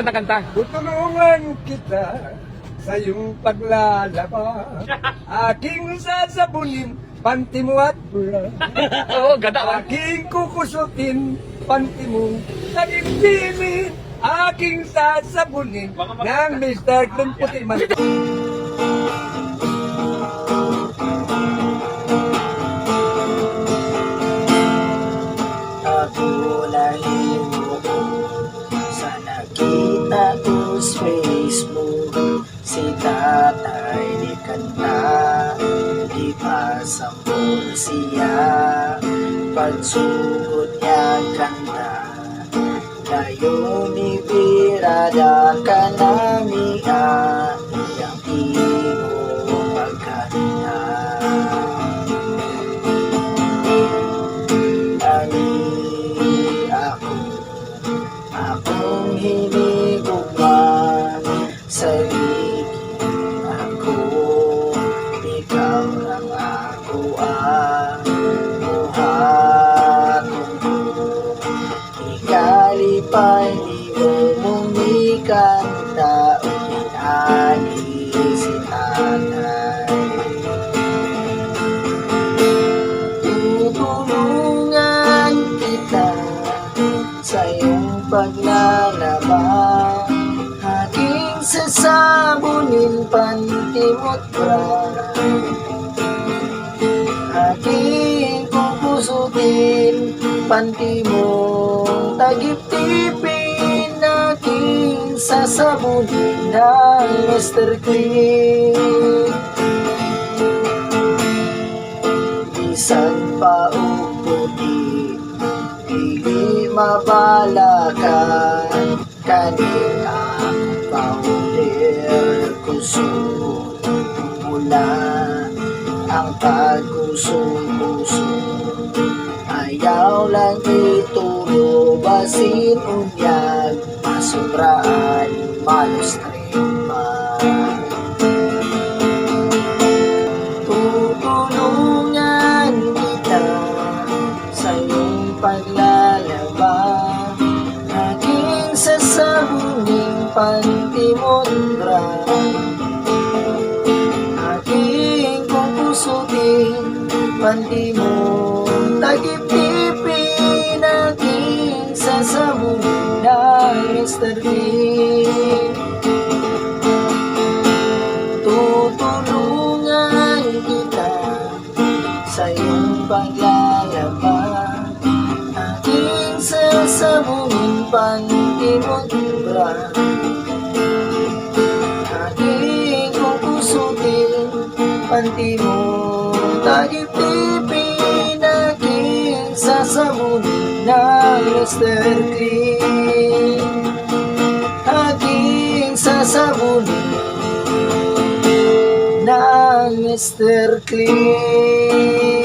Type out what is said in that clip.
Kanta kanta. Tutulungan kita sa iyong paglalaba. Aking sasabunin, panty mo at bra. Oo, ganda ka. Aking kukusutin, panty mo sa dibdibin. Aking sasabunin ng Mr. Clon Puti Man. Si tatay ni kanta, di pa sampol siya. Pagsugod niya kanta, ngayon ni Birada ka namiya Ikalipay di mo mumikanta Uminani si tatay Tutulungan kita sa iyong paglalaba Aking sasabunin pantimot bra Aking kukusutin panty mong tagip-tipin Aking sasabunin ng Mr. Clean. Bisan pa og puti Dili mabalakan. Kanin ang powder Kusog mula Ang pagkusong-kusong Ayaw lang ituro Basin unyag Masubraan Malustrin pa Tutulungan kita sa iyong paglalaba. Aking sasabuning pantimondra Aking kukusutin pantimong Aking sasabunin ng Mr. Bean Tutulungan kita sa iyong paglalaba Aking sasabunin pantimot bra Aking kukusutin pantimong tagip-tipin Clean Aking sasabunin ng Mr. Clean